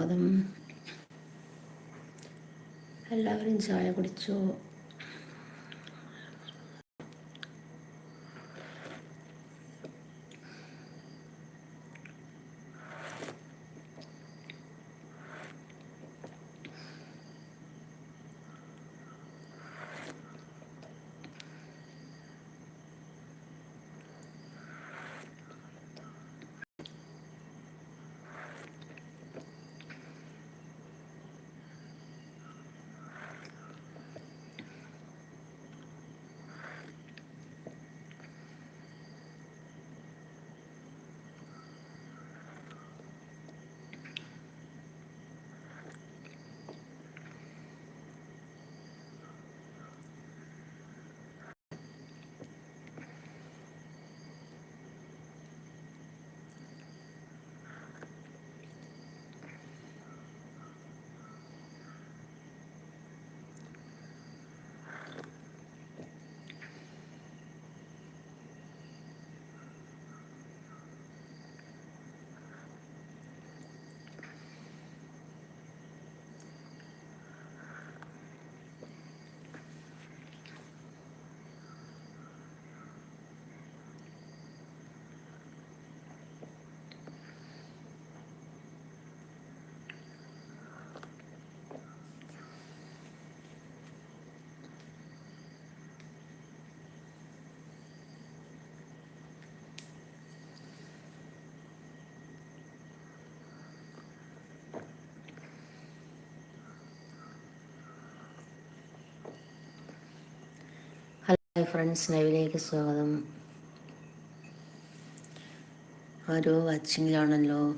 അതും എല്ലാവരും ചായ കുടിച്ചോ? Hi friends. ലൈവിലേക്ക് സ്വാഗതം. ആരോ വാച്ചിങ്ങിലാണല്ലോ.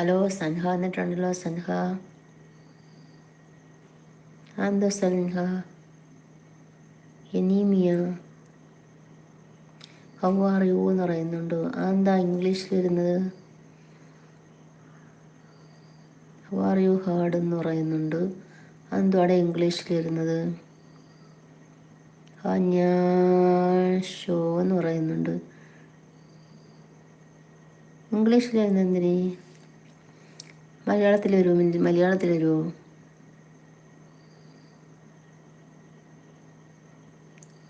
ഹലോ സൻഹ എന്നിട്ടുണ്ടല്ലോ സൻഹ. എന്തോ സൻഹ? എനിമിയ. ഹൗ ആർ യു എന്ന് പറയുന്നുണ്ട്. എന്താ ഇംഗ്ലീഷിൽ വരുന്നത്? ഹൗ ആർ യു ഹാർഡ് എന്ന് പറയുന്നുണ്ട്. അതെന്തുവാടെ ഇംഗ്ലീഷിൽ വരുന്നത്? ഷോ എന്ന് പറയുന്നുണ്ട്. ഇംഗ്ലീഷിൽ വരുന്നത് മലയാളത്തിൽ വരൂ മലയാളത്തിൽ വരൂ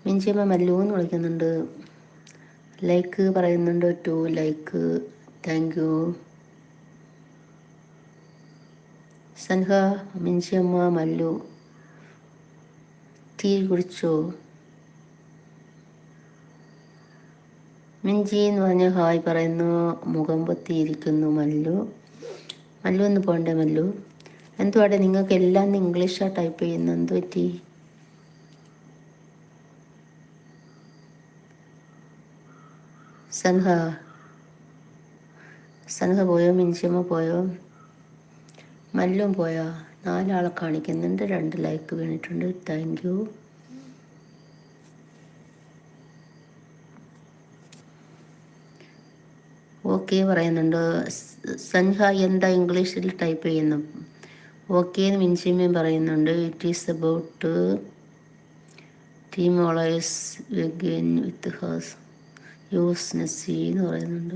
മിഞ്ചിയമ്മ മല്ലു എന്ന് വിളിക്കുന്നുണ്ട്. ലൈക്ക് പറയുന്നുണ്ട് two like thank you Sanha Minchiyamma Mallu tea കുടിച്ചോ? മിഞ്ചി എന്ന് പറഞ്ഞ ഹായ് പറയുന്നു. മുഖം പൊത്തിയിരിക്കുന്നു മല്ലു. മല്ലു ഒന്ന് പോകണ്ടേ മല്ലു? എന്തുവാടെ നിങ്ങൾക്ക് എല്ലാം ഇംഗ്ലീഷാണ് ടൈപ്പ് ചെയ്യുന്നത്? എന്ത് പറ്റി? സൻഹ. സൻഹ പോയോ? മിഞ്ചിയമ്മ പോയോ? മല്ലും പോയോ? നാലാളെ കാണിക്കുന്നുണ്ട് രണ്ട് ലൈക്ക് വീണിട്ടുണ്ട്. താങ്ക് യു ഓക്കെ പറയുന്നുണ്ട്. സൻഹ എന്താ ഇംഗ്ലീഷിൽ ടൈപ്പ് ചെയ്യുന്നു? ഓക്കെ എന്ന് മിൻസിമയും പറയുന്നുണ്ട്. ഇറ്റ് ഈസ് അബൌട്ട് ടീം ഓളേഴ്സ് വെഗൻ വിത്ത് ഹേഴ്സ് യൂസ് നെസ്സി എന്ന് പറയുന്നുണ്ട്.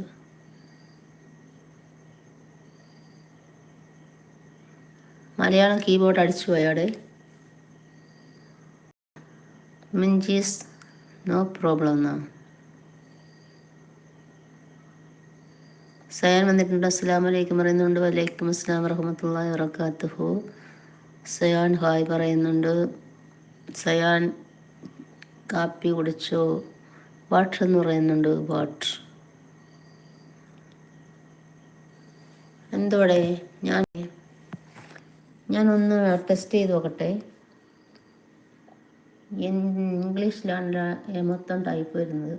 മലയാളം കീബോർഡ് അടിച്ചു പോയാടെ മിൻജീസ് നോ പ്രോബ്ലം എന്നാണ് സയാൻ വന്നിട്ടുണ്ട്. അസ്സാം വലൈക്കും പറയുന്നുണ്ട് വലൈക്കും അസ്സാം വറഹമത്തല്ലാ വറക്കാത്തുഹു സയാൻ ഹായ് പറയുന്നുണ്ട്. സയാൻ കാപ്പി കുടിച്ചോ? വാട്ടർ എന്ന് പറയുന്നുണ്ട്. വാട്ടർ എന്തോടെ? ഞാൻ ഞാനൊന്ന് ടെസ്റ്റ് ചെയ്ത് നോക്കട്ടെ. ഇംഗ്ലീഷിലാണ് മൊത്തം ടൈപ്പ് വരുന്നത്.